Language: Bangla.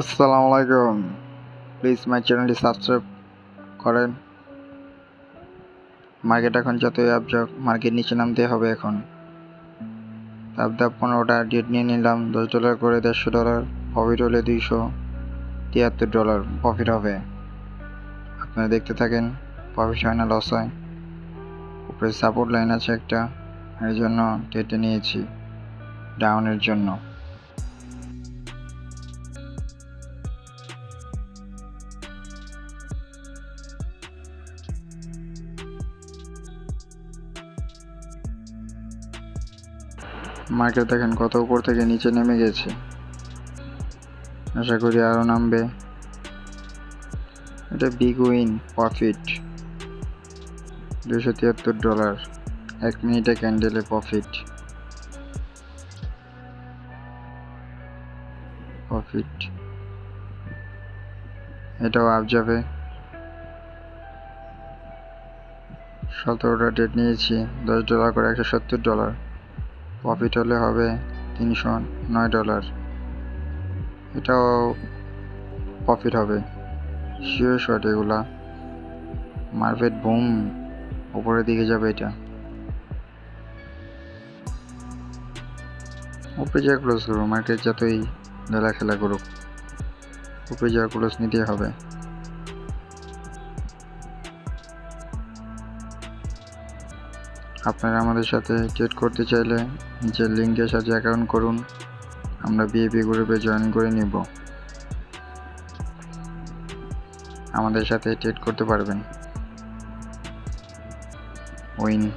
আসসালামু আলাইকুম। প্লিজ মাই চ্যানেলটি সাবস্ক্রাইব করেন। মার্কেট এখন যতই আপ যাক মার্কেট নিচে নামতে হবে এখন। ধাপ পনেরোটা ডেট নিয়ে নিলাম, দশ ডলার করে দেড়শো ডলার প্রফিট হলে দুইশো তিয়াত্তর ডলার প্রফিট হবে। আপনারা দেখতে থাকেন প্রফিট হয় না লস হয়। উপরে সাপোর্ট লাইন আছে একটা এই জন্য ডেটে নিয়েছি ডাউনের জন্য। মার্কেট দেখেন, কত উপর থেকে নিচে নেমে গেছে। আশা করি আরও নামবে। এটা বিগ উইন প্রফিট দুশো তিয়াত্তর ডলার এক মিনিটে ক্যান্ডেলে প্রফিট প্রফিট এটাও আপ যাবে। সতেরোটা ডেট নিয়েছি, দশ ডলার করে একশো সত্তর ডলার প্রফিট হলে হবে তিনশো নয় ডলার এটাও প্রফিট হবে। শিওর শট এগুলা। মার্কেট বুম উপরের দিকে যাবে এটা। উপরে যা ক্লোজ করব মার্কেট যতই খেলা করুক, উপরে যা ক্লোজ নিতেই হবে। আপনারা আমাদের সাথে চেট করতে চাইলে নিচের লিঙ্কের সাথে অ্যাকাউন্ট করুন। আমরা বিএপি গ্রুপে জয়েন করে নিব। আমাদের সাথে ট্রেড করতে পারবেন। উইন